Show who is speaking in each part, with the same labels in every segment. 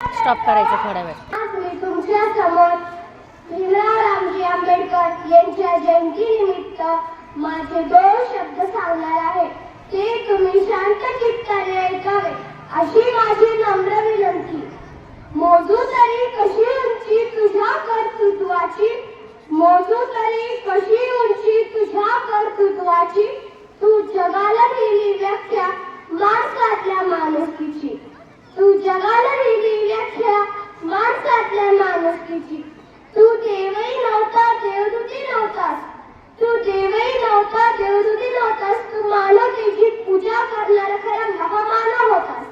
Speaker 1: Stop करायचं थोडा वेळ.
Speaker 2: मी तुमच्यासमोर भीमराव रामजी आंबेडकर यांच्या जयंतीनिमित्त माझे दोन शब्द सांगणार आहे. ते तुम्ही शांत चित्ताने ऐकावे अशी माझी नम्र विनंती. मोजू माणसातल्या तू देवही नव्हता देवदूती नव्हतास. तू देवही नव्हता देवदूती नव्हतास तू मानवतेची पूजा करणारा खरा महामानव होतास.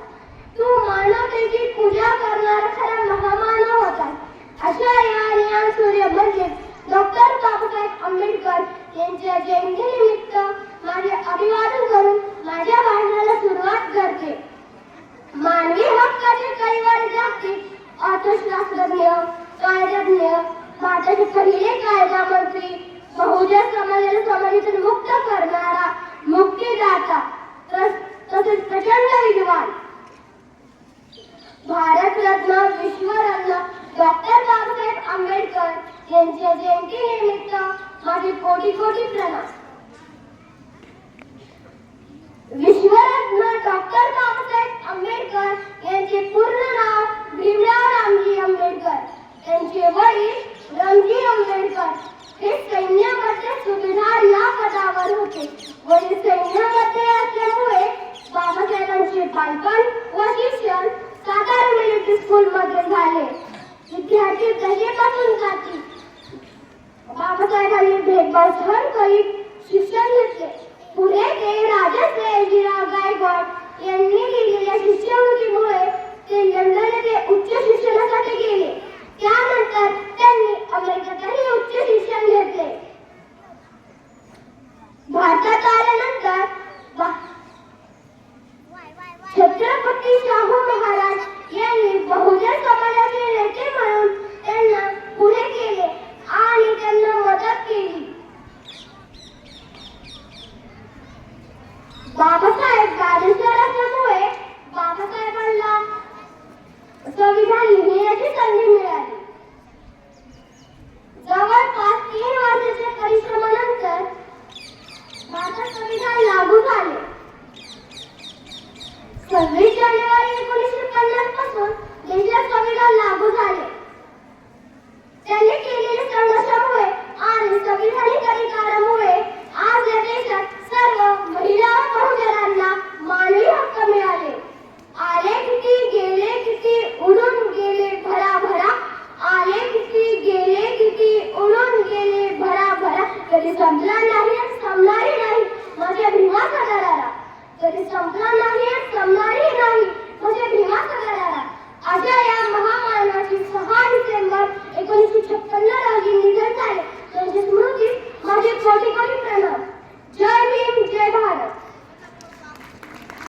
Speaker 2: तू मानवतेची पूजा करणारा खरा महामानव होतास. अशा या ज्ञान सूर्य म्हणजे डॉक्टर बाबासाहेब आंबेडकर यांच्या जयंतीनिमित्त माझे अभिवादन करून माझ्या भाषणाला सुरुवात करते. मानवी हक्काचे कैवार जागतिक अर्थशास्त्रज्ञ कायदेज्ञ भारताचे पहिले कायदा मंत्री बहुजन समाजाला समाजातून मुक्त करणारा मुक्तीदाता तसेच प्रचंड विद्वान. भारतरत्न विश्वरत्न डॉक्टर बाबासाहेब आंबेडकर यांच्या जयंतीनिमित्त माझे कोटी कोटी प्रणाम विश्वरत्न डॉक्टर बाबासाहेब आंबेडकर यांचे पूर्ण नाव भीमराव रामजी आंबेडकर त्यांचे वडील रामजी आंबेडकर हे सैन्यामध्ये सुभेदार या पदावर होते वडील सैन्यामध्ये असल्यामुळे बाबासाहेबांचे बालपण व शिक्षण सातारा मिलिटरी स्कूल मध्ये झाले. विद्यार्थी दशेपासून जाती. बाबासाहेबांनी भेदभाव सहन करीत शिक्षण घेतले. पुढे ते राजा सयाजीराव सव्वीस जानेवारी एकोणीसशे पन्नासपासून देशात संविधान लागू झाले त्यांनी केलेल्या संघर्षामुळे आणि संविधानिक अधिकारामुळे आज या देशात सर्व महिला बहुजनांना मानवी हक्क मिळाले आले किती गेले किती उडून गेले भरा भरा आले किती गेले किती उडून गेले भरा भरा कधी संपला तरी संपला नाही संपणारही नाही.